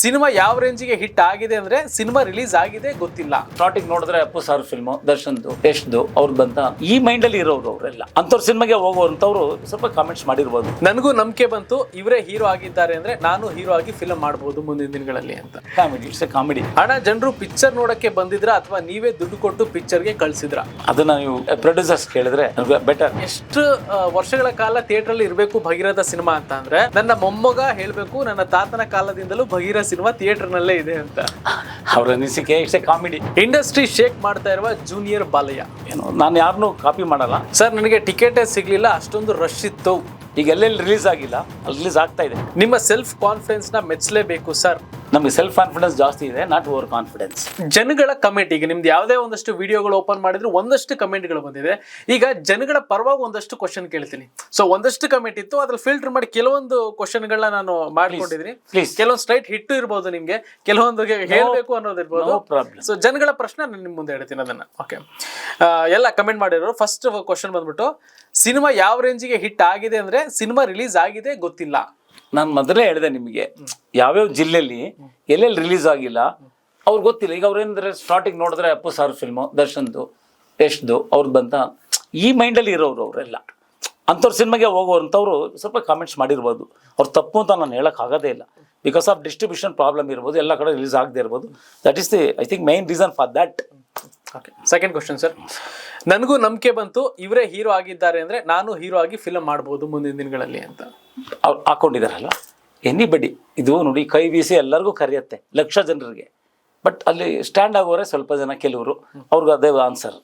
Cinema ಯಾವ ರೇಂಜಿಗೆ hit ಆಗಿದೆ ಅಂದ್ರೆ ಸಿನಿಮಾ ರಿಲೀಸ್ ಆಗಿದೆ ಗೊತ್ತಿಲ್ಲ. ಸ್ಟಾರ್ಟಿಂಗ್ ನೋಡಿದ್ರೆ ಅಪ್ಪು ಸಾರ್ ಫಿಲ್ಮ್ ದರ್ಶನ್ದು ಯಶ್ದು ಅವ್ರು ಬಂತ ಈ ಮೈಂಡಲ್ಲಿ ಇರೋರು ಅವರೆಲ್ಲ. ಅಂತವ್ರ ಸಿನಿಮಾಗೆ ಹೋಗುವಂತವ್ರು ಸ್ವಲ್ಪ ಕಾಮೆಂಟ್ಸ್ ಮಾಡಿರ್ಬೋದು. ನನಗೂ ನಂಬಿಕೆ ಬಂತು ಇವರೇ ಹೀರೋ ಆಗಿದ್ದಾರೆ ಅಂದ್ರೆ ನಾನು ಹೀರೋ ಆಗಿ ಫಿಲ್ಮ್ ಮಾಡಬಹುದು ಮುಂದಿನ ದಿನಗಳಲ್ಲಿ ಅಂತ. ಕಾಮಿಡಿ ಇಟ್ಸ್ ಎ ಕಾಮಿಡಿ ಹಣ ಜನರು ಪಿಕ್ಚರ್ ನೋಡಕ್ಕೆ ಬಂದಿದ್ರ ಅಥವಾ ನೀವೇ ದುಡ್ಡು ಕೊಟ್ಟು ಪಿಕ್ಚರ್ಗೆ ಕಳ್ಸಿದ್ರ? ಅದನ್ನ ನೀವು ಪ್ರೊಡ್ಯೂಸರ್ಸ್ ಕೇಳಿದ್ರೆ ಬೆಟರ್ ಎಷ್ಟು ವರ್ಷಗಳ ಕಾಲ ಥಿಯೇಟರ್ ಅಲ್ಲಿ ಇರಬೇಕು ಭಗೀರಥ ಸಿನಿಮಾ ಅಂತ ಅಂದ್ರೆ ನನ್ನ ಮೊಮ್ಮಗ ಹೇಳ್ಬೇಕು ನನ್ನ ತಾತನ ಕಾಲದಿಂದಲೂ ಭಗೀರ ಸಿನಿಮಾ ಥಿಯೇಟರ್ ನಲ್ಲೇ ಇದೆ ಅಂತ. ಅವ್ರ ಅನಿಸಿಕೆ it's a comedy industry shake ಮಾಡ್ತಾ ಇರುವ ಜೂನಿಯರ್ ಬಾಲಯ್ಯ. ಏನು, ನಾನು ಯಾರನ್ನೂ ಕಾಪಿ ಮಾಡಲ್ಲ. ಸರ್ ನನಗೆ ಟಿಕೆಟೇ ಸಿಗ್ಲಿಲ್ಲ, ಅಷ್ಟೊಂದು ರಶ್ ಇತ್ತು. ಈಗ ಎಲ್ಲೆಲ್ಲಿ ರಿಲೀಸ್ ಆಗಿಲ್ಲ, ಅಲ್ಲಿ ರಿಲೀಸ್ ಆಗ್ತಾ ಇದೆ. ನಿಮ್ಮ ಸೆಲ್ಫ್ ಕಾನ್ಫಿಡೆನ್ಸ್ನ ಮೆಚ್ಚಲೇಬೇಕು ಸರ್ ನಮಗೆ ಸೆಲ್ಫ್ ಕಾನ್ಫಿಡೆನ್ಸ್ ಜಾಸ್ತಿ ಇದೆ ನಾಟ್ ಓವರ್ ಕಾನ್ಫಿಡೆನ್ಸ್ ಜನಗಳ ಕಮೆಂಟ್ ಈಗ ನಿಮ್ದು ಯಾವುದೇ ಒಂದಷ್ಟು ವಿಡಿಯೋಗಳು ಓಪನ್ ಮಾಡಿದ್ರು ಒಂದಷ್ಟು ಕಮೆಂಟ್ಗಳು ಬಂದಿದೆ. ಈಗ ಜನಗಳ ಪರವಾಗಿ ಒಂದಷ್ಟು ಕ್ವಶನ್ ಕೇಳ್ತೀನಿ. ಸೊ ಒಂದಷ್ಟು ಕಮೆಂಟ್ ಇತ್ತು ಅದ್ರಲ್ಲಿ ಫಿಲ್ಟರ್ ಮಾಡಿ ಕೆಲವೊಂದು ಕ್ವಶನ್ಗಳನ್ನ ನಾನು ಮಾಡ್ಕೊಂಡಿದ್ದೀನಿ. ಪ್ಲೀಸ್ ಕೆಲವೊಂದು ಸ್ಟ್ರೈಟ್ ಹಿಟ್ಟು ಇರ್ಬೋದು ನಿಮಗೆ ಕೆಲವೊಂದು ಹೇಳ್ಬೇಕು ಅನ್ನೋದು ಇರ್ಬೋದು. ಪ್ರಾಬ್ಲಮ್ ಸೊ ಜನಗಳ ಪ್ರಶ್ನೆ ನಾನು ನಿಮ್ಮ ಮುಂದೆ ಹೇಳ್ತೀನಿ ಅದನ್ನ. ಓಕೆ ಎಲ್ಲ ಕಮೆಂಟ್ ಮಾಡಿರೋರು ಫಸ್ಟ್ ಕ್ವಶನ್ ಬಂದ್ಬಿಟ್ಟು ಸಿನಿಮಾ ಯಾವ ರೇಂಜಿಗೆ ಹಿಟ್ ಆಗಿದೆ ಅಂದ್ರೆ ಸಿನಿಮಾ ರಿಲೀಸ್ ಆಗಿದೆ ಗೊತ್ತಿಲ್ಲ. ನಾನು ಮೊದಲೇ ಹೇಳಿದೆ ನಿಮಗೆ ಯಾವ್ಯಾವ ಜಿಲ್ಲೆಯಲ್ಲಿ ಎಲ್ಲೆಲ್ಲಿ ರಿಲೀಸ್ ಆಗಿಲ್ಲ ಅವ್ರಿಗೆ ಗೊತ್ತಿಲ್ಲ. ಈಗ ಅವ್ರೇನಂದ್ರೆ ಸ್ಟಾರ್ಟಿಂಗ್ ನೋಡಿದ್ರೆ ಅಪ್ಪು ಸರ್ ಫಿಲ್ಮು ದರ್ಶನ್ದು ಯಶ್ದು ಅವ್ರದ್ದು ಬಂತ. ಈ ಮೈಂಡಲ್ಲಿ ಇರೋರು ಅವರೆಲ್ಲ. ಅಂಥವ್ರ ಸಿನಿಮಾಗೆ ಹೋಗೋರಂಥವ್ರು ಸ್ವಲ್ಪ ಕಾಮೆಂಟ್ಸ್ ಮಾಡಿರ್ಬೋದು. ಅವ್ರು ತಪ್ಪು ಅಂತ ನಾನು ಹೇಳಕ್ ಆಗೋದೇ ಇಲ್ಲ. ಬಿಕಾಸ್ ಆಫ್ ಡಿಸ್ಟ್ರಿಬ್ಯೂಷನ್ ಪ್ರಾಬ್ಲಮ್ ಇರ್ಬೋದು ಎಲ್ಲ ಕಡೆ ರಿಲೀಸ್ ಆಗದೆ ಇರ್ಬೋದು. That is the I think main reason for that okay second question sir ನನಗೂ ನಂಬಿಕೆ ಬಂತು ಇವರೇ ಹೀರೋ ಆಗಿದ್ದಾರೆ ಅಂದ್ರೆ ನಾನು ಹೀರೋ ಆಗಿ ಫಿಲಮ್ ಮಾಡಬಹುದು ಮುಂದಿನ ದಿನಗಳಲ್ಲಿ ಅಂತ. ಅವ್ರು ಹಾಕೊಂಡಿದಾರಲ್ಲ? ಎನಿ ಬಡಿ ಇದು ನೋಡಿ ಕೈ ಬೀಸಿ ಎಲ್ಲರಿಗೂ ಕರೆಯುತ್ತೆ ಲಕ್ಷ ಜನರಿಗೆ. ಬಟ್ ಅಲ್ಲಿ ಸ್ಟ್ಯಾಂಡ್ ಆಗೋರೆ ಸ್ವಲ್ಪ ಜನ ಕೆಲವರು ಅವ್ರಿಗೆ ಅದೇ ಆನ್ಸರ್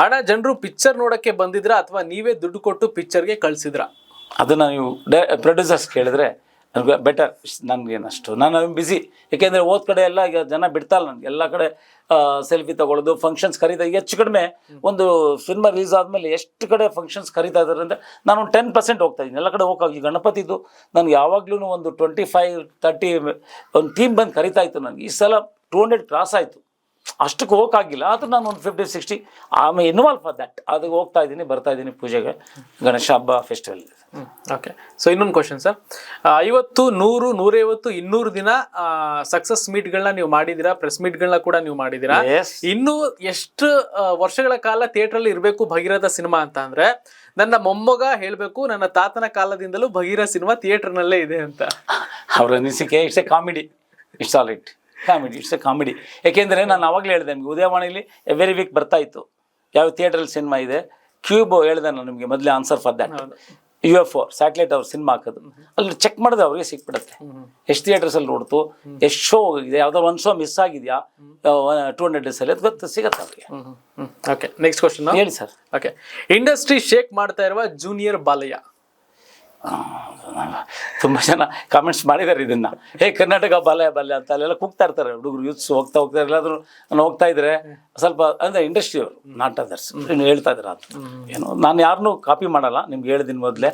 ಹಣ ಜನರು ಪಿಕ್ಚರ್ ನೋಡಕ್ಕೆ ಬಂದಿದ್ರ ಅಥವಾ ನೀವೇ ದುಡ್ಡು ಕೊಟ್ಟು ಪಿಕ್ಚರ್ಗೆ ಕಳ್ಸಿದ್ರ? ಅದನ್ನು ನೀವು ಪ್ರೊಡ್ಯೂಸರ್ಸ್ ಕೇಳಿದ್ರೆ ಬೆಟರ್ ನನಗೇನಷ್ಟು ನಾನು ಬಿಸಿ ಏಕೆಂದರೆ ಓದ್ ಕಡೆ ಎಲ್ಲ ಈಗ ಜನ ಬಿಡ್ತಾಲ್ಲ ನನಗೆ. ಎಲ್ಲ ಕಡೆ ಸೆಲ್ಫಿ ತಗೊಳ್ಳೋದು ಫಂಕ್ಷನ್ಸ್ ಕರೀತಾ ಹೆಚ್ಚು ಕಡಿಮೆ ಒಂದು ಸಿನಿಮಾ ರಿಲೀಸ್ ಆದಮೇಲೆ ಎಷ್ಟು ಕಡೆ ಫಂಕ್ಷನ್ಸ್ ಕರೀತಾ ಇದ್ದಾರೆ ಅಂದರೆ ನಾನು ಒಂದು ಟೆನ್ ಪರ್ಸೆಂಟ್ ಹೋಗ್ತಾ ಇದ್ದೀನಿ. ಎಲ್ಲ ಕಡೆ ಹೋಗಿ ಗಣಪತಿದು ನಾನು ಯಾವಾಗಲೂ ಒಂದು ಟ್ವೆಂಟಿ ಫೈವ್ ತರ್ಟಿ ಒಂದು ಟೀಮ್ ಬಂದು ಕರೀತಾ ಇತ್ತು ನನಗೆ. ಈ ಸಲ ಟೂ ಹಂಡ್ರೆಡ್ ಕ್ರಾಸ್ ಆಯಿತು. ಅಷ್ಟಕ್ಕೆ ಹೋಗೋಕ್ಕಾಗಿಲ್ಲ ಆದ್ರೆ ನಾನು ಒಂದು ಫಿಫ್ಟಿ ಸಿಕ್ಸ್ಟಿ ಆಮೇಲೆ ಇನ್ವಾಲ್ವ್ ಫಾರ್ ದಟ್ ಅದು ಹೋಗ್ತಾ ಇದ್ದೀನಿ ಬರ್ತಾ ಇದ್ದೀನಿ ಪೂಜೆಗೆ ಗಣೇಶ ಹಬ್ಬ ಫೆಸ್ಟಿವಲ್ ಓಕೆ ಸೊ ಇನ್ನೊಂದು ಕ್ವಶನ್ ಸರ್ ಐವತ್ತು ನೂರು ನೂರೈವತ್ತು ಇನ್ನೂರು ದಿನ ಸಕ್ಸಸ್ ಮೀಟ್ಗಳನ್ನ ನೀವು ಮಾಡಿದ್ದೀರಾ? ಪ್ರೆಸ್ ಮೀಟ್ಗಳನ್ನ ಕೂಡ ನೀವು ಮಾಡಿದ್ದೀರಾ. ಇನ್ನು ಎಷ್ಟು ವರ್ಷಗಳ ಕಾಲ ಥಿಯೇಟರ್ ಅಲ್ಲಿ ಇರಬೇಕು ಭಗೀರಥ ಸಿನಿಮಾ ಅಂತ ಅಂದ್ರೆ ನನ್ನ ಮೊಮ್ಮಗ ಹೇಳ್ಬೇಕು ನನ್ನ ತಾತನ ಕಾಲದಿಂದಲೂ ಭಗೀರಥ ಸಿನಿಮಾ ಥಿಯೇಟರ್ ನಲ್ಲೇ ಇದೆ ಅಂತ. ಅವರ ಅನಿಸಿಕೆ it's a comedy it's all it comedy it's a comedy. ಏಕೆಂದರೆ ನಾನು ಅವಾಗಲೇ ಹೇಳಿದೆ ನಿಮಗೆ ಉದಯವಾಣಿಲಿ ಎವ್ರಿ ವೀಕ್ ಬರ್ತಾ ಇತ್ತು. ಯಾವ ಥಿಯೇಟ್ರಲ್ಲಿ ಸಿನಿಮಾ ಇದೆ ಕ್ಯೂಬ್ ಹೇಳಿದೆ ನಾನು ನಿಮಗೆ ಮೊದಲೇ answer for that. U F O satellite ಅವ್ರ ಸಿನಿಮಾ ಹಾಕೋದು. ಅಲ್ಲಿ ಚೆಕ್ ಮಾಡಿದ್ರೆ ಅವ್ರಿಗೆ ಸಿಕ್ಬಿಡುತ್ತೆ. ಎಷ್ಟು ಥಿಯೇಟರ್ಸಲ್ಲಿ ನೋಡ್ತು ಎಷ್ಟು ಶೋ ಹೋಗಿದೆ ಯಾವುದೋ ಒಂದು ಶೋ ಮಿಸ್ ಆಗಿದೆಯಾ ಟೂ ಹಂಡ್ರೆಡ್ ಡೇಸಲ್ಲಿ ಅದು ಗೊತ್ತು ಸಿಗುತ್ತೆ ಅವ್ರಿಗೆ. ಓಕೆ ನೆಕ್ಸ್ಟ್ ಕ್ವಶನ್ ಹೇಳಿ ಸರ್. ಓಕೆ ಇಂಡಸ್ಟ್ರಿ ಶೇಕ್ ಮಾಡ್ತಾ ಇರುವ ಜೂನಿಯರ್ ಬಾಲಯ್ಯ. ತುಂಬ ಜನ ಕಾಮೆಂಟ್ಸ್ ಮಾಡಿದ್ದಾರೆ ಇದನ್ನ. ಹೇ ಕರ್ನಾಟಕ ಬಾಲ್ಯ ಬಾಲ್ಯ ಅಂತ ಅಲ್ಲೆಲ್ಲ ಕೂಗ್ತಾ ಇರ್ತಾರೆ. ಹುಡುಗರು ಯೂತ್ಸ್ ಹೋಗ್ತಾ ಹೋಗ್ತಾ ಎಲ್ಲಾದ್ರೂ ನಾನು ಹೋಗ್ತಾ ಇದ್ರೆ ಸ್ವಲ್ಪ ಅಂದ್ರೆ ಇಂಡಸ್ಟ್ರಿ ಅವರು ನಾಟ್ ಅದರ್ಸ್ ಹೇಳ್ತಾ ಇದ್ದಾರೆ ಅಂತ ಏನು ನಾನು ಯಾರನ್ನೂ ಕಾಪಿ ಮಾಡಲ್ಲ. ನಿಮ್ಗೆ ಹೇಳಿದಿನ ಮೊದಲೇ.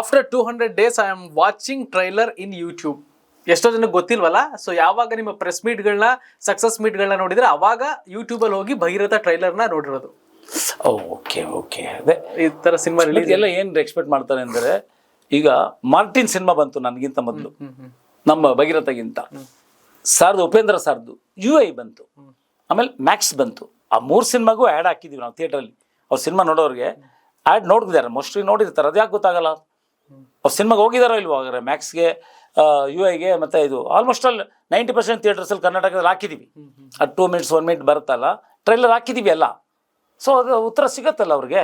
After two hundred days I am watching trailer in YouTube ಎಷ್ಟೋ ಜನಕ್ಕೆ ಗೊತ್ತಿಲ್ವಲ್ಲ? ಸೊ ಯಾವಾಗ ನಿಮ್ಮ ಪ್ರೆಸ್ ಮೀಟ್ಗಳನ್ನ ಸಕ್ಸಸ್ ಮೀಟ್ಗಳನ್ನ ನೋಡಿದ್ರೆ ಅವಾಗ ಯೂಟ್ಯೂಬಲ್ಲಿ ಹೋಗಿ ಭಗೀರಥ ಟ್ರೈಲರ್ನ ನೋಡಿರೋದು. ಓಕೆ ಓಕೆ ಅದೇ ಈ ಥರ ಸಿನಿಮಾ ರಿಲೀಸ್ ಎಲ್ಲ ಏನು ಎಕ್ಸ್ಪೆಕ್ಟ್ ಮಾಡ್ತಾರೆ ಅಂದರೆ ಈಗ ಮಾರ್ಟಿನ್ ಸಿನಿಮಾ ಬಂತು ನನಗಿಂತ ಮೊದಲು. ನಮ್ಮ ಭಗೀರಥಗಿಂತ. ಸಾರ್ದು ಉಪೇಂದ್ರ ಸಾರ್ದು ಯು ಐ ಬಂತು. ಆಮೇಲೆ ಮ್ಯಾಕ್ಸ್ ಬಂತು. ಆ ಮೂರು ಸಿನಿಮಾಗೂ ಆ್ಯಡ್ ಹಾಕಿದ್ದೀವಿ ನಾವು ಥಿಯೇಟ್ರಲ್ಲಿ ಅವ್ರ ಸಿನಿಮಾ ನೋಡೋರಿಗೆ ಆ್ಯಡ್ ನೋಡಿದ್ದಾರೆ ಮೋಸ್ಟ್ಲಿ ನೋಡಿರ್ತಾರೆ. ಅದು ಯಾಕೆ ಗೊತ್ತಾಗಲ್ಲ ಅವ್ರು ಸಿನಿಮಾಗೆ ಹೋಗಿದಾರೋ ಇಲ್ವೋ ಹಾಗಾದ್ರೆ? ಮ್ಯಾಕ್ಸ್ಗೆ ಯು ಐಗೆ ಮತ್ತು ಇದು ಆಲ್ಮೋಸ್ಟ್ ಆಲ್ ನೈಂಟಿ ಪರ್ಸೆಂಟ್ ಥಿಯೇಟರ್ಸಲ್ಲಿ ಕರ್ನಾಟಕದಲ್ಲಿ ಹಾಕಿದ್ದೀವಿ ಅದು ಟೂ ಮಿನಿಟ್ಸ್ ಒನ್ ಮಿನಿಟ್ ಬರುತ್ತಲ್ಲ ಟ್ರೈಲರ್ ಹಾಕಿದ್ದೀವಿ ಎಲ್ಲ. ಸೊ ಅದು ಉತ್ತರ ಸಿಗತ್ತಲ್ಲ ಅವ್ರಿಗೆ?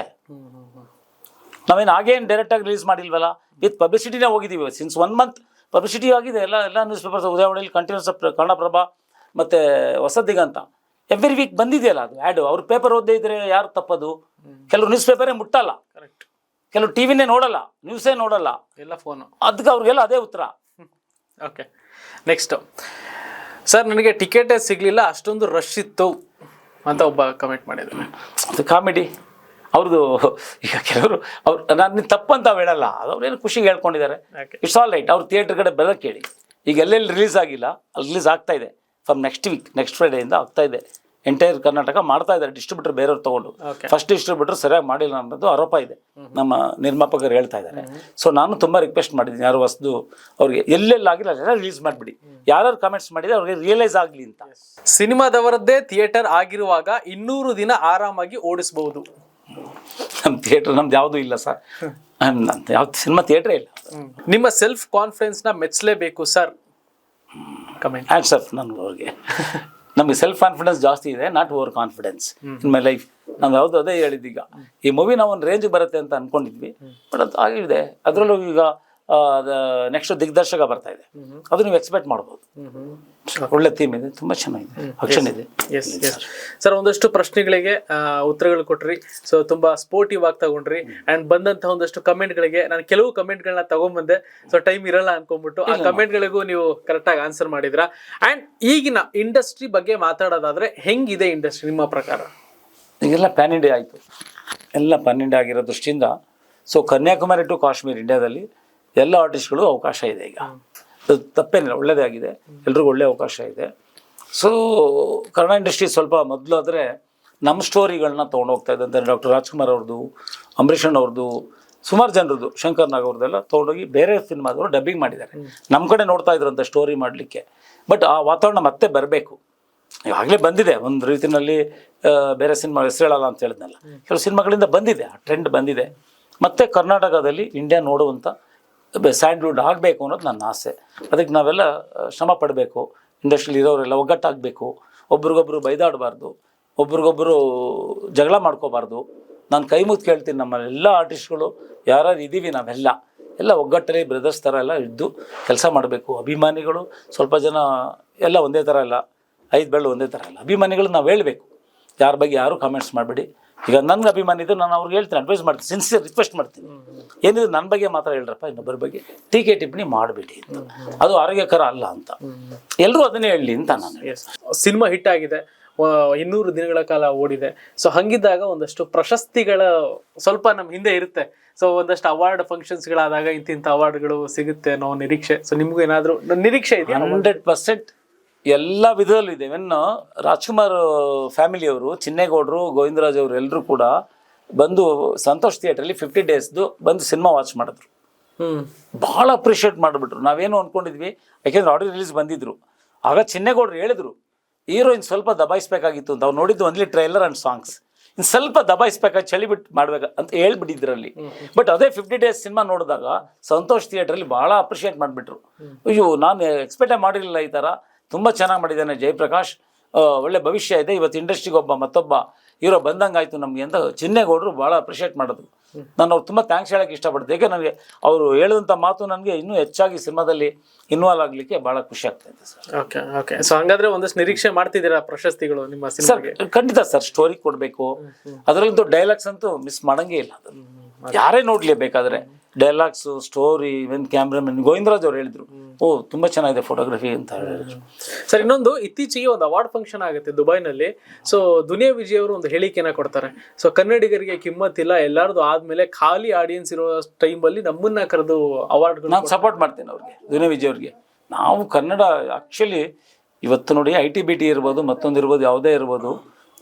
ನಾವೇನು ಹಾಗೇನು ಡೈರೆಕ್ಟಾಗಿ ರಿಲೀಸ್ ಮಾಡಿಲ್ವಲ್ಲ? ವಿತ್ ಪಬ್ಲಿಸಿಟಿನೇ ಹೋಗಿದ್ದೀವಿ. ಸಿನ್ಸ್ ಒನ್ ಮಂತ್ ಪಬ್ಲಿಸಿಟಿ ಆಗಿದೆ ಎಲ್ಲ ಎಲ್ಲ ನ್ಯೂಸ್ ಪೇಪರ್ಸ್ ಉದಯವಾಣಿಯಲ್ಲಿ ಕಂಟಿನ್ಯೂಸ್ ಕನ್ನಡಪ್ರಭ ಮತ್ತು ಹೊಸದಿಗಂತ ಎವ್ರಿ ವೀಕ್ ಬಂದಿದೆಯಲ್ಲ ಅದು ಆ್ಯಡು ಅವ್ರ ಪೇಪರ್ ಓದದೆ ಇದ್ರೆ ಯಾರು ತಪ್ಪದು? ಕೆಲವು ನ್ಯೂಸ್ ಪೇಪರೇ ಮುಟ್ಟಲ್ಲ. ಕರೆಕ್ಟ್ ಕೆಲವು ಟಿ ವಿನೇ ನೋಡಲ್ಲ ನ್ಯೂಸೇ ನೋಡಲ್ಲ. ಎಲ್ಲ ಫೋನು ಅದಕ್ಕೆ ಅವ್ರಿಗೆಲ್ಲ ಅದೇ ಉತ್ತರ. ಓಕೆ ನೆಕ್ಸ್ಟು ಸರ್ ನನಗೆ ಟಿಕೆಟೇ ಸಿಗಲಿಲ್ಲ ಅಷ್ಟೊಂದು ರಶ್ ಇತ್ತು ಅಂತ ಒಬ್ಬ ಕಮೆಂಟ್ ಮಾಡಿದ್ರು. ಅದು ಕಾಮಿಡಿ. ಅವ್ರದ್ದು ಈಗ ಕೆಲವರು ಅವ್ರು ನಾನು ನೀನು ತಪ್ಪು ಅಂತ ಹೇಳಲ್ಲ. ಅವ್ರೇನು ಖುಷಿಗೆ ಹೇಳ್ಕೊಂಡಿದ್ದಾರೆ. ಇಟ್ಸ್ ಆಲ್ ರೈಟ್ ಅವ್ರು ಥಿಯೇಟರ್ ಕಡೆ ಬೆಲ್ಲ ಕೇಳಿ. ಈಗ ಎಲ್ಲೆಲ್ಲಿ ರಿಲೀಸ್ ಆಗಿಲ್ಲ ಅಲ್ಲಿ ರಿಲೀಸ್ ಆಗ್ತಾ ಇದೆ. ಫ್ರಮ್ ನೆಕ್ಸ್ಟ್ ವೀಕ್ ನೆಕ್ಸ್ಟ್ ಫ್ರೈಡೆಯಿಂದ ಆಗ್ತಾ ಇದೆ. ಎಂಟೈರ್ ಕರ್ನಾಟಕ ಮಾಡ್ತಾ ಇದ್ದಾರೆ. ಡಿಸ್ಟ್ರಿಬ್ಯೂಟರ್ ಬೇರೆಯವ್ರು ತಗೊಂಡು. ಫಸ್ಟ್ ಡಿಸ್ಟ್ರಿಬ್ಯೂಟರ್ ಸರಿಯಾಗಿ ಮಾಡಿಲ್ಲ ಅನ್ನೋದು ಆರೋಪ ಇದೆ. ನಮ್ಮ ನಿರ್ಮಾಪಕರು ಹೇಳ್ತಾ ಇದ್ದಾರೆ. ಸೊ ನಾನು ತುಂಬ ರಿಕ್ವೆಸ್ಟ್ ಮಾಡಿದ್ದೀನಿ. ಯಾರು ಹೊಸದು ಅವ್ರಿಗೆ ಎಲ್ಲೆಲ್ಲಿ ಆಗಿಲ್ಲ ಅಲ್ಲೆಲ್ಲ ರಿಲೀಸ್ ಮಾಡಿಬಿಡಿ. ಯಾರ್ಯಾರು ಕಮೆಂಟ್ಸ್ ಮಾಡಿದ್ರೆ ಅವ್ರಿಗೆ ರಿಯಲೈಸ್ ಆಗಲಿ ಅಂತ. ಸಿನಿಮಾದವರದ್ದೇ ಥಿಯೇಟರ್ ಆಗಿರುವಾಗ ಇನ್ನೂರು ದಿನ ಆರಾಮಾಗಿ ಓಡಿಸಬಹುದು. ನಮ್ಮ ಥಿಯೇಟರ್ ನಮ್ದು ಯಾವುದೂ ಇಲ್ಲ ಸರ್ ಯಾವ ಯಾವ್ದು ಸಿನಿಮಾ ಥಿಯೇಟ್ರೇ ಇಲ್ಲ. ನಿಮ್ಮ ಸೆಲ್ಫ್ ಕಾನ್ಫಿಡೆನ್ಸ್ನ ಮೆಚ್ಚಲೇಬೇಕು ಸರ್ ಕಮೆಂಟ್ ಆ್ಯಂಡ್ ಸರ್ ನನ್ಗೆ ನಮಗೆ ಸೆಲ್ಫ್ ಕಾನ್ಫಿಡೆನ್ಸ್ ಜಾಸ್ತಿ ಇದೆ not over confidence in my life ನಾವು ಯಾವುದು ಅದೇ ಹೇಳಿದ್ದೀಗ ಈ ಮೂವಿ ನಾವು ಒಂದು ರೇಂಜ್ ಬರುತ್ತೆ ಅಂತ ಅನ್ಕೊಂಡಿದ್ವಿ. ಬಟ್ ಅದು ಆಗಿದೆ. ಅದರಲ್ಲೂ ಈಗ ನೆಕ್ಸ್ಟ್ ದಿಗ್ದರ್ಶಕ ಬರ್ತಾ ಇದೆ. ಅದು ನೀವು ಎಕ್ಸ್ಪೆಕ್ಟ್ ಮಾಡ್ಬೋದು. ಒಳ್ಳೆ ಥೀಮ್ ಇದೆ ತುಂಬಾ ಚೆನ್ನಾಗಿದೆ. ಆಕ್ಷನ್ ಇದೆ. ಎಸ್ ಎಸ್ ಸರ್ ಒಂದಷ್ಟು ಪ್ರಶ್ನೆಗಳಿಗೆ ಉತ್ತರಗಳು ಕೊಟ್ರಿ. ಸೊ ತುಂಬಾ ಸ್ಪೋರ್ಟಿವ್ ಆಗಿ ತಗೊಂಡ್ರಿ. ಅಂಡ್ ಬಂದಂತ ಒಂದಷ್ಟು ಕಮೆಂಟ್ಗಳಿಗೆ ನಾನು ಕೆಲವು ಕಮೆಂಟ್ಗಳನ್ನ ತಗೊಂಡ್ಬಂದೆ ಸೊ ಟೈಮ್ ಇರಲ್ಲ ಅನ್ಕೊಂಡ್ಬಿಟ್ಟು ಆ ಕಮೆಂಟ್ಗಳಿಗೂ ನೀವು ಕರೆಕ್ಟ್ ಆಗಿ ಆನ್ಸರ್ ಮಾಡಿದ್ರ? ಅಂಡ್ ಈಗಿನ ಇಂಡಸ್ಟ್ರಿ ಬಗ್ಗೆ ಮಾತಾಡೋದಾದ್ರೆ ಹೆಂಗಿದೆ ಇಂಡಸ್ಟ್ರಿ ನಿಮ್ಮ ಪ್ರಕಾರ? ಈಗೆಲ್ಲ ಪ್ಯಾನ್ ಇಂಡಿಯಾ ಆಯಿತು. ಎಲ್ಲ ಪ್ಯಾನ್ ಇಂಡಿಯಾ ಆಗಿರೋ ದೃಷ್ಟಿಯಿಂದ ಸೊ ಕನ್ಯಾಕುಮಾರಿ ಟು ಕಾಶ್ಮೀರ್ ಇಂಡಿಯಾದಲ್ಲಿ ಎಲ್ಲ ಆರ್ಟಿಸ್ಟ್ಗಳು ಅವಕಾಶ ಇದೆ ಈಗ. ಅದು ತಪ್ಪೇನಿಲ್ಲ ಒಳ್ಳೆಯದೇ ಆಗಿದೆ. ಎಲ್ರಿಗೂ ಒಳ್ಳೆ ಅವಕಾಶ ಇದೆ. ಸೊ ಕನ್ನಡ ಇಂಡಸ್ಟ್ರಿ ಸ್ವಲ್ಪ ಮೊದಲಾದರೆ ನಮ್ಮ ಸ್ಟೋರಿಗಳನ್ನ ತೊಗೊಂಡೋಗ್ತಾ ಇದ್ದಂತೆ ಡಾಕ್ಟರ್ ರಾಜ್ಕುಮಾರ್ ಅವ್ರದ್ದು ಅಂಬರೀಷ್ ಅಣ್ಣ ಅವ್ರದ್ದು ಸುಮಾರು ಜನರದ್ದು, ಶಂಕರ್ ನಾಗ್ ಅವ್ರದ್ದೆಲ್ಲ ತೊಗೊಂಡೋಗಿ ಬೇರೆ ಸಿನಿಮಾದವರು ಡಬ್ಬಿಂಗ್ ಮಾಡಿದ್ದಾರೆ. ನಮ್ಮ ಕಡೆ ನೋಡ್ತಾ ಇದ್ರಂತೆ ಸ್ಟೋರಿ ಮಾಡಲಿಕ್ಕೆ. ಬಟ್ ಆ ವಾತಾವರಣ ಮತ್ತೆ ಬರಬೇಕು. ಆಗಲೇ ಬಂದಿದೆ. ಒಂದು ರೀತಿಯಲ್ಲಿ ಬೇರೆ ಸಿನಿಮಾ ಹೆಸರು ಹೇಳಲ್ಲ ಅಂತ ಹೇಳಿದ್ನಲ್ಲ. ಕೆಲವು ಸಿನಿಮಾಗಳಿಂದ ಬಂದಿದೆ, ಆ ಟ್ರೆಂಡ್ ಬಂದಿದೆ. ಮತ್ತೆ ಕರ್ನಾಟಕದಲ್ಲಿ ಇಂಡಿಯಾ ನೋಡುವಂಥ ಸ್ಯಾಂಡ್ಲ್ವುಡ್ ಆಗಬೇಕು ಅನ್ನೋದು ನನ್ನ ಆಸೆ. ಅದಕ್ಕೆ ನಾವೆಲ್ಲ ಶ್ರಮ ಪಡಬೇಕು. ಇಂಡಸ್ಟ್ರಿಲಿ ಇರೋರೆಲ್ಲ ಒಗ್ಗಟ್ಟಾಗಬೇಕು. ಒಬ್ರಿಗೊಬ್ರು ಬೈದಾಡಬಾರ್ದು. ಒಬ್ರಿಗೊಬ್ಬರು ಜಗಳ ಮಾಡ್ಕೋಬಾರ್ದು. ನಾನು ಕೈ ಮುಗಿದು ಕೇಳ್ತೀನಿ ನಮ್ಮ ಎಲ್ಲ ಆರ್ಟಿಸ್ಟ್ಗಳು. ಯಾರ್ಯಾರು ಇದ್ದೀವಿ ನಾವೆಲ್ಲ. ಎಲ್ಲ ಒಗ್ಗಟ್ಟಲ್ಲಿ ಬ್ರದರ್ಸ್ ಥರ ಎಲ್ಲ ಇದ್ದು ಕೆಲಸ ಮಾಡಬೇಕು. ಅಭಿಮಾನಿಗಳು ಸ್ವಲ್ಪ ಜನ ಎಲ್ಲ ಒಂದೇ ಥರ ಇಲ್ಲ ಐದು ಬೆಳ್ಳು ಒಂದೇ ಥರ ಇಲ್ಲ ಅಭಿಮಾನಿಗಳು ನಾವು ಹೇಳಬೇಕು. ಯಾರ ಬಗ್ಗೆ ಯಾರು ಕಾಮೆಂಟ್ಸ್ ಮಾಡಬೇಡಿ. ಈಗ ನನ್ಗೆ ಅಭಿಮಾನಿ ಇದ್ರೆ ನಾನು ಅವ್ರಿಗೆ ಹೇಳ್ತೀನಿ ಅಡ್ವೈಸ್ ಮಾಡ್ತೀನಿ ಸಿನ್ಸಿಯರ್ ರಿಕ್ವೆಸ್ಟ್ ಮಾಡ್ತೀನಿ. ಏನಿದ್ರೆ ನನ್ನ ಬಗ್ಗೆ ಮಾತ್ರ ಹೇಳ್ರಪ್ಪ ಇನ್ನೊಬ್ಬರ ಬಗ್ಗೆ ಟೀಕೆ ಟಿಪ್ಪಣಿ ಮಾಡಬೇಡಿ ಅಂತ. ಅದು ಆರೋಗ್ಯಕರ ಅಲ್ಲ ಅಂತ. ಎಲ್ಲರೂ ಅದನ್ನೇ ಹೇಳಲಿ ಅಂತ ನಾನು ಸಿನಿಮಾ ಹಿಟ್ ಆಗಿದೆ ಇನ್ನೂರು ದಿನಗಳ ಕಾಲ ಓಡಿದೆ. ಸೊ ಹಂಗಿದ್ದಾಗ ಒಂದಷ್ಟು ಪ್ರಶಸ್ತಿಗಳ ಸ್ವಲ್ಪ ನಮ್ಮ ಹಿಂದೆ ಇರುತ್ತೆ. ಸೊ ಒಂದಷ್ಟು ಅವಾರ್ಡ್ ಫಂಕ್ಷನ್ಸ್ಗಳಾದಾಗ ಇಂತಿಂಥ ಅವಾರ್ಡ್ಗಳು ಸಿಗುತ್ತೆ ಅನ್ನೋ ನಿರೀಕ್ಷೆ. ಸೊ ನಿಮ್ಗೂ ಏನಾದರೂ ನಿರೀಕ್ಷೆ ಇದೆಯಾ? ಹಂಡ್ರೆಡ್ ಪರ್ಸೆಂಟ್ ಎಲ್ಲ ವಿಧದಲ್ಲೂ ಇದೆ. ಇವನ್ ರಾಜ್ಕುಮಾರ್ ಫ್ಯಾಮಿಲಿಯವರು ಚಿನ್ನೇಗೌಡರು ಗೋವಿಂದರಾಜ್ ಅವರು ಎಲ್ಲರೂ ಕೂಡ ಬಂದು ಸಂತೋಷ್ ಥಿಯೇಟ್ರಲ್ಲಿ ಫಿಫ್ಟಿ ಡೇಸ್ದು ಬಂದು ಸಿನಿಮಾ ವಾಚ್ ಮಾಡಿದ್ರು. ಹ್ಮ್. ಭಾಳ ಅಪ್ರಿಷಿಯೇಟ್ ಮಾಡಿಬಿಟ್ರು. ನಾವೇನು ಅಂದ್ಕೊಂಡಿದ್ವಿ ಯಾಕೆಂದ್ರೆ ಆಡಿಯೋ ರಿಲೀಸ್ ಬಂದಿದ್ರು. ಆಗ ಚಿನ್ನೇಗೌಡರು ಹೇಳಿದ್ರು ಹೀರೋಯಿನ್ ಸ್ವಲ್ಪ ದಬಾಯಿಸ್ಬೇಕಾಗಿತ್ತು ಅಂತ. ಅವ್ರು ನೋಡಿದ್ದು ಒಂದ್ಲಿ ಟ್ರೈಲರ್ ಆ್ಯಂಡ್ ಸಾಂಗ್ಸ್ ಇನ್ನು ಸ್ವಲ್ಪ ದಬಾಯಿಸ್ಬೇಕಾಗಿ ಚಳಿ ಬಿಟ್ಟು ಮಾಡ್ಬೇಕು ಅಂತ ಹೇಳ್ಬಿಟ್ಟಿದ್ರಲ್ಲಿ. ಬಟ್ ಅದೇ ಫಿಫ್ಟಿ ಡೇಸ್ ಸಿನಿಮಾ ನೋಡಿದಾಗ ಸಂತೋಷ್ ಥಿಯೇಟ್ರಲ್ಲಿ ಭಾಳ ಅಪ್ರಿಷಿಯೇಟ್ ಮಾಡಿಬಿಟ್ರು. ಅಯ್ಯೋ ನಾನು ಎಕ್ಸ್ಪೆಕ್ಟೇ ಮಾಡಿರಲಿಲ್ಲ ಈ ಥರ. ತುಂಬ ಚೆನ್ನಾಗಿ ಮಾಡಿದ್ದಾನೆ ಜಯಪ್ರಕಾಶ್. ಒಳ್ಳೆ ಭವಿಷ್ಯ ಇದೆ. ಇವತ್ತು ಇಂಡಸ್ಟ್ರಿಗೆ ಒಬ್ಬ ಮತ್ತೊಬ್ಬ ಹೀರೋ ಬಂದಂಗಾಯ್ತು ನಮಗೆ ಅಂತ ಚಿನ್ನೇಗೌಡರು ಭಾಳ ಅಪ್ರಿಷಿಯೇಟ್ ಮಾಡಿದ್ರು. ನಾನು ಅವ್ರು ತುಂಬ ಥ್ಯಾಂಕ್ಸ್ ಹೇಳೋಕ್ಕೆ ಇಷ್ಟಪಡ್ತೀನಿ. ಯಾಕೆ ನನಗೆ ಅವರು ಹೇಳಿದಂಥ ಮಾತು ನನಗೆ ಇನ್ನೂ ಹೆಚ್ಚಾಗಿ ಸಿನಿಮಾದಲ್ಲಿ ಇನ್ವಾಲ್ವ್ ಆಗಲಿಕ್ಕೆ ಭಾಳ ಖುಷಿ ಆಗ್ತಾ ಇದೆ ಸರ್. Okay okay. ಸೊ ಹಂಗಾದ್ರೆ ಒಂದಷ್ಟು ನಿರೀಕ್ಷೆ ಮಾಡ್ತಿದ್ದೀರಾ ಪ್ರಶಸ್ತಿಗಳು ನಿಮ್ಮ ಸರ್ ಖಂಡಿತ ಸರ್ ಸ್ಟೋರಿ ಕೊಡಬೇಕು. ಅದರಲ್ಲಂತೂ ಡೈಲಾಗ್ಸ್ ಅಂತೂ ಮಿಸ್ ಮಾಡಂಗೇ ಇಲ್ಲ ಅದು. ಯಾರೇ ನೋಡ್ಲಿ ಬೇಕಾದ್ರೆ. Dialogues story even cameraman Govindaraj ಅವ್ರು ಹೇಳಿದ್ರು. ಓ ತುಂಬಾ ಚೆನ್ನಾಗಿದೆ ಫೋಟೋಗ್ರಫಿ ಅಂತ ಹೇಳಿದ್ರು. ಸರ್ ಇನ್ನೊಂದು ಇತ್ತೀಚೆಗೆ ಒಂದು ಅವಾರ್ಡ್ ಫಂಕ್ಷನ್ ಆಗುತ್ತೆ ದುಬೈನಲ್ಲಿ. ಸೊ ದುನಿಯಾ ವಿಜಯ್ ಅವರು ಒಂದು ಹೇಳಿಕೆನ ಕೊಡ್ತಾರೆ. ಸೊ ಕನ್ನಡಿಗರಿಗೆ ಕಿಮ್ಮತ್ತಿಲ್ಲ ಎಲ್ಲಾರ್ದು ಆದ್ಮೇಲೆ ಖಾಲಿ ಆಡಿಯನ್ಸ್ ಇರೋ ಟೈಮಲ್ಲಿ ನಮ್ಮನ್ನ ಕರೆದು ಅವಾರ್ಡ್ ನಾನು ಸಪೋರ್ಟ್ ಮಾಡ್ತೇನೆ ಅವ್ರಿಗೆ ದುನಿಯಾ ವಿಜಯ್ ಅವ್ರಿಗೆ. ನಾವು ಕನ್ನಡ ಆಕ್ಚುಲಿ ಇವತ್ತು ನೋಡಿ ಐ ಟಿ ಬಿ ಟಿ ಇರ್ಬೋದು ಮತ್ತೊಂದು ಇರ್ಬೋದು ಯಾವುದೇ ಇರ್ಬೋದು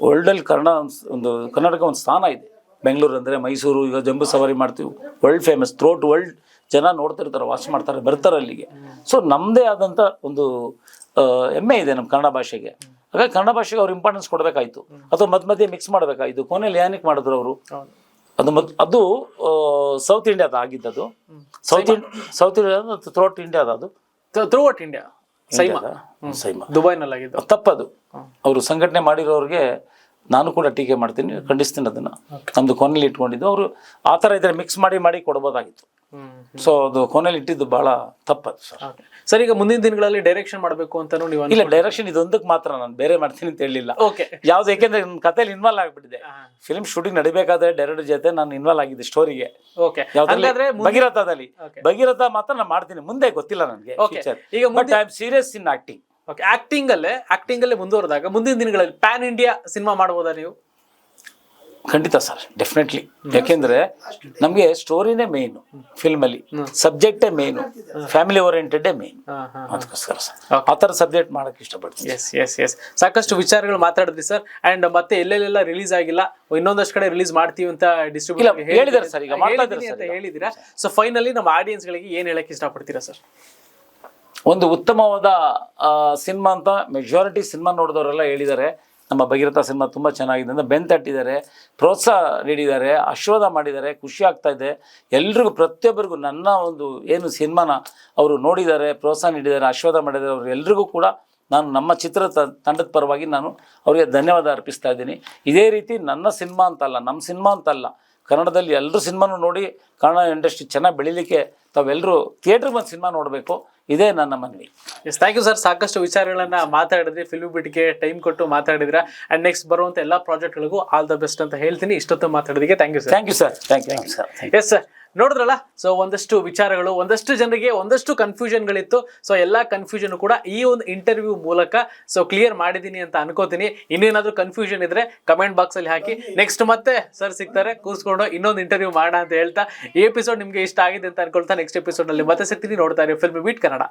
ವರ್ಲ್ಡಲ್ಲಿ ಕನ್ನಡ ಒಂದು ಕರ್ನಾಟಕ ಒಂದು ಸ್ಥಾನ ಇದೆ. ಬೆಂಗಳೂರು ಅಂದರೆ ಮೈಸೂರು ಈಗ ಜಂಬು ಸವಾರಿ ಮಾಡ್ತೀವಿ. ವರ್ಲ್ಡ್ ಫೇಮಸ್ ಥ್ರೋಟ್ ವರ್ಲ್ಡ್ ಜನ ನೋಡ್ತಿರ್ತಾರೆ ವಾಚ್ ಮಾಡ್ತಾರೆ ಬರ್ತಾರೆ ಅಲ್ಲಿಗೆ. ಸೊ ನಮ್ಮದೇ ಆದಂಥ ಒಂದು ಹೆಮ್ಮೆ ಇದೆ ನಮ್ಮ ಕನ್ನಡ ಭಾಷೆಗೆ. ಹಾಗಾಗಿ ಕನ್ನಡ ಭಾಷೆಗೆ ಅವ್ರು ಇಂಪಾರ್ಟೆನ್ಸ್ ಕೊಡಬೇಕಾಯ್ತು. ಅಥವಾ ಮಧ್ಯ ಮಧ್ಯೆ ಮಿಕ್ಸ್ ಮಾಡಬೇಕಾಯ್ತು. ಕೊನೆಯಲ್ಲಿ ಏನಕ್ಕೆ ಮಾಡಿದ್ರು ಅವರು? ಅದು ಮತ್ ಅದು ಸೌತ್ ಇಂಡಿಯಾದ ಆಗಿದ್ದದು. South India south India throat ಇಂಡಿಯಾದ ಅದು? ಥ್ರೋಟ್ ಇಂಡಿಯಾ ಸೈಮಾ ಇಂಡಿಯಾದ? ಸೈಮಾ ದುಬೈನಲ್ಲಿ ಆಗಿದ್ದು ತಪ್ಪದು. ಅವರು ಸಂಘಟನೆ ಮಾಡಿರೋರಿಗೆ ನಾನು ಕೂಡ ಟೀಕೆ ಮಾಡ್ತೀನಿ ಖಂಡಿಸ್ತೀನಿ ಅದನ್ನ. ನಮ್ದು ಕೊನೆಯಲ್ಲಿ ಇಟ್ಕೊಂಡಿದ್ದು. ಅವರು ಆ ಥರ ಇದ್ರೆ ಮಿಕ್ಸ್ ಮಾಡಿ ಮಾಡಿ ಕೊಡ್ಬೋದಾಗಿತ್ತು. ಸೊ ಅದು ಕೊನೆಯಲ್ಲಿ ಇಟ್ಟಿದ್ದು ಬಹಳ ತಪ್ಪದು ಸರ್. ಸರ್ ಈಗ ಮುಂದಿನ ದಿನಗಳಲ್ಲಿ ಡೈರೆಕ್ಷನ್ ಮಾಡಬೇಕು ಅಂತ ನೀವು ಇಲ್ಲ ಡೈರೆಕ್ಷನ್ ಇದೊಂದಕ್ಕೆ ಮಾತ್ರ ನಾನು ಬೇರೆ ಮಾಡ್ತೀನಿ ಅಂತ ಹೇಳಿಲ್ಲ. ಓಕೆ ಯಾವ್ದು ಯಾಕೆಂದ್ರೆ ನನ್ನ ಕಥೆಯಲ್ಲಿ ಇನ್ವಾಲ್ವ್ ಆಗಿಬಿಟ್ಟಿದೆ. ಫಿಲ್ಮ್ ಶೂಟಿಂಗ್ ನಡಿಬೇಕಾದ್ರೆ ಡೈರೆಕ್ಟರ್ ಜೊತೆ ನಾನು ಇನ್ವಾಲ್ವ್ ಆಗಿದ್ದೆ ಸ್ಟೋರಿಗೆ ಓಕೆ ಯಾವ್ದಾದ್ರೆ ಭಗೀರಥದಲ್ಲಿ. ಭಗೀರಥ ಮಾತ್ರ ನಾನು ಮಾಡ್ತೀನಿ. ಮುಂದೆ ಗೊತ್ತಿಲ್ಲ ನನಗೆ ಈಗ but I am serious in acting okay acting ಅಲ್ಲೇ ಆಕ್ಟಿಂಗ್ ಅಲ್ಲೇ ಮುಂದುವರೆದಾಗ ಮುಂದಿನ ದಿನಗಳಲ್ಲಿ ಪ್ಯಾನ್ ಇಂಡಿಯಾ ಸಿನಿಮಾ ಮಾಡಬಹುದಾ ನೀವು? ಖಂಡಿತ ಸರ್ ಡೆಫಿನೆಟ್ಲಿ ಯಾಕೆಂದ್ರೆ ನಮಗೆ ಸ್ಟೋರಿನೇ ಫಿಲ್ಮ್ ಅಲ್ಲಿ. ಸಬ್ಜೆಕ್ಟೇ ಮೇನ್ ಫ್ಯಾಮಿಲಿ ಓರಿಯೆಂಟೆಡ್ ಮೇನ್ ಅದಕ್ಕೋಸ್ಕರ ಸರ್. ಆ ಥರ ಸಬ್ಜೆಕ್ಟ್ ಮಾಡಕ್ ಇಷ್ಟಪಡ್ತೀನಿ ಎಸ್ ಎಸ್ ಎಸ್ ಸಾಕಷ್ಟು ವಿಚಾರಗಳು ಮಾತಾಡಿದ್ರಿ ಸರ್. ಅಂಡ್ ಮತ್ತೆ ಎಲ್ಲೆಲ್ಲೆಲ್ಲ ರಿಲೀಸ್ ಆಗಿಲ್ಲ. ಇನ್ನೊಂದಷ್ಟು ಕಡೆ ರಿಲೀಸ್ ಮಾಡ್ತೀವಿ ಅಂತ ಡಿಸ್ಟ್ರಿಬ್ಯೂಟ್ ಹೇಳಿದ್ರೆ ಸರ್ ಈಗ ಅಂತ. ಹೇಳಿದಿರಾ ಸೊ ಫೈನಲಿ ನಮ್ಮ ಆಡಿಯನ್ಸ್ ಗಳಿಗೆ ಏನ್ ಹೇಳಕ್ ಇಷ್ಟಪಡ್ತೀರಾ ಸರ್? ಒಂದು ಉತ್ತಮವಾದ ಸಿನಿಮಾ ಅಂತ ಮೆಜಾರಿಟಿ ಸಿನಿಮಾ ನೋಡಿದವರೆಲ್ಲ ಹೇಳಿದ್ದಾರೆ. ನಮ್ಮ ಭಗೀರಥ ಸಿನಿಮಾ ತುಂಬ ಚೆನ್ನಾಗಿದೆ ಅಂತ ಬೆನ್ ತಟ್ಟಿದ್ದಾರೆ, ಪ್ರೋತ್ಸಾಹ ನೀಡಿದ್ದಾರೆ, ಆಶೀರ್ವಾದ ಮಾಡಿದ್ದಾರೆ, ಖುಷಿ ಆಗ್ತಾ ಇದೆ. ಎಲ್ರಿಗೂ, ಪ್ರತಿಯೊಬ್ಬರಿಗೂ ನನ್ನ ಒಂದು ಏನು ಸಿನಿಮಾನ ಅವರು ನೋಡಿದ್ದಾರೆ, ಪ್ರೋತ್ಸಾಹ ನೀಡಿದ್ದಾರೆ, ಆಶೀರ್ವಾದ ಮಾಡಿದ್ದಾರೆ, ಅವರು ಎಲ್ರಿಗೂ ಕೂಡ ನಾನು ನಮ್ಮ ಚಿತ್ರ ತಂಡದ ಪರವಾಗಿ ನಾನು ಅವರಿಗೆ ಧನ್ಯವಾದ ಅರ್ಪಿಸ್ತಾ ಇದ್ದೀನಿ. ಇದೇ ರೀತಿ ನನ್ನ ಸಿನಿಮಾ ಅಂತಲ್ಲ, ನಮ್ಮ ಸಿನಿಮಾ ಅಂತಲ್ಲ ಕನ್ನಡದಲ್ಲಿ ಎಲ್ಲರೂ ಸಿನಿಮಾನು ನೋಡಿ ಕನ್ನಡ ಇಂಡಸ್ಟ್ರಿ ಚೆನ್ನಾಗಿ ಬೆಳಿಲಿಕ್ಕೆ ತಾವೆಲ್ಲರೂ ಥಿಯೇಟ್ರಿಗೆ ಬಂದು ಸಿನಿಮಾ ನೋಡಬೇಕು. ಇದೇ ನನ್ನ ಮನವಿ. ಎಸ್ ಥ್ಯಾಂಕ್ ಯು ಸರ್ ಸಾಕಷ್ಟು ವಿಚಾರಗಳನ್ನು ಮಾತಾಡಿದ್ರಿ. ಫಿಲ್ಮ್ ಬಿಟ್ಗೆ ಟೈಮ್ ಕೊಟ್ಟು ಮಾತಾಡಿದ್ರೆ. ಆ್ಯಂಡ್ ನೆಕ್ಸ್ಟ್ ಬರುವಂಥ ಎಲ್ಲ ಪ್ರಾಜೆಕ್ಟ್ಗಳಿಗೂ ಆಲ್ ದ ಬೆಸ್ಟ್ ಅಂತ ಹೇಳ್ತೀನಿ. ಇಷ್ಟೊತ್ತು ಮಾತಾಡೋದಕ್ಕೆ thank you sir thank you sir thank you sir yes sir ನೋಡಿದ್ರಲ್ಲ? ಸೊ ಒಂದಷ್ಟು ವಿಚಾರಗಳು, ಒಂದಷ್ಟು ಜನರಿಗೆ ಒಂದಷ್ಟು ಕನ್ಫ್ಯೂಷನ್ಗಳಿತ್ತು ಸೊ ಎಲ್ಲ ಕನ್ಫ್ಯೂಷನ್ ಕೂಡ ಈ ಒಂದು ಇಂಟರ್ವ್ಯೂ ಮೂಲಕ ಸೊ ಕ್ಲಿಯರ್ ಮಾಡಿದ್ದೀನಿ ಅಂತ ಅನ್ಕೋತೀನಿ. ಇನ್ನೇನಾದ್ರೂ ಕನ್ಫ್ಯೂಷನ್ ಇದ್ರೆ ಕಮೆಂಟ್ ಬಾಕ್ಸ್ ಅಲ್ಲಿ ಹಾಕಿ. ನೆಕ್ಸ್ಟ್ ಮತ್ತೆ ಸರ್ ಸಿಗ್ತಾರೆ, ಕೂರ್ಸ್ಕೊಂಡು ಇನ್ನೊಂದು ಇಂಟರ್ವ್ಯೂ ಮಾಡೋಣ ಅಂತ ಹೇಳ್ತಾ. ಈ ಎಪಿಸೋಡ್ ನಿಮಗೆ ಇಷ್ಟ ಆಗಿದೆ ಅಂತ ಅನ್ಕೊಳ್ತಾ ನೆಕ್ಸ್ಟ್ ಎಪಿಸೋಡ್ನಲ್ಲಿ ಮತ್ತೆ ಸಿಗ್ತೀನಿ. ನೋಡ್ತಾ ಇರಿ ಫಿಲ್ಮ್ ಬೀಟ್ ಕನ್ನಡ